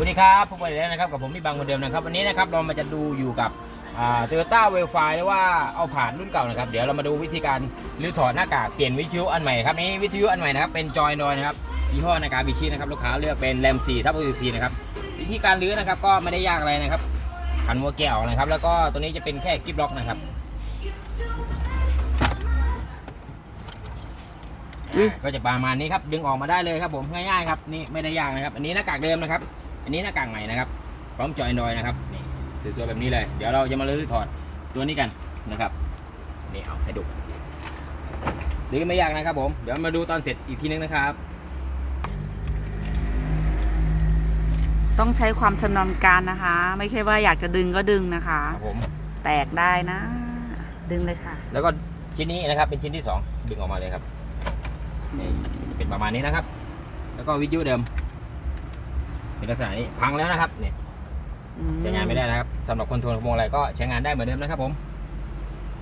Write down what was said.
วัสดีครับพบกันอีกแล้วนะครับกับผมพี่บังเหมือนเดิมนะครับวันนี้นะครับเรามาจะดูอยู่กับโตโยต้าเวลไฟหรือว่าเอาผ่านรุ่นเก่านะครับเดี๋ยวเรามาดูวิธีการรื้อถอดหน้ากากเปลี่ยนวิทยุอันใหม่ครับนี่วิทยุอันใหม่นะครับเป็นจอยนอยนะครับยี่ห้อนาการบิชินะครับลูกค้าเลือกเป็นแรม4ทับ4นะครับวิธีการรื้อนะครับก็ไม่ได้ยากอะไรนะครับขันหัวแก้วนะครับ แล้วก็ตัวนี้จะเป็นแค่กิ๊บล็อกนะครับก็จะประมาณนี้ครับดึงออกมาได้เลยครับผมง่ายๆครับนี่ไม่ได้ยากนะครับ อันนี้หน้ากากเดิมนะครับ อันนี้หน้ากากใหม่นะครับ พร้อมจอยนอยนะครับนี่สวยๆแบบนี้เลย เดี๋ยวเราจะมาลื้อถอดตัวนี้กันนะครับนี่เอาให้ดูลื้อไม่ยากนะครับ ผม เดี๋ยวมาดูตอนเสร็จอีกทีนึงนะครับ ต้องใช้ความชำนาญการนะคะ ไม่ใช่ว่าอยากจะดึงก็ดึงนะคะ ครับผม แตกได้นะ ดึงเลยค่ะ แล้วก็ชิ้นนี้นะครับ เป็นชิ้นที่สองดึงออกมาเลยครับนี่เป็นประมาณนี้นะครับ แล้วก็วิทยุเดิม เป็นลักษณะนี้พังแล้วนะครับเนี่ยใช้งานไม่ได้นะครับสำหรับคอนโทรลพวงอะไรก็ใช้งานได้เหมือนเดิมนะครับผม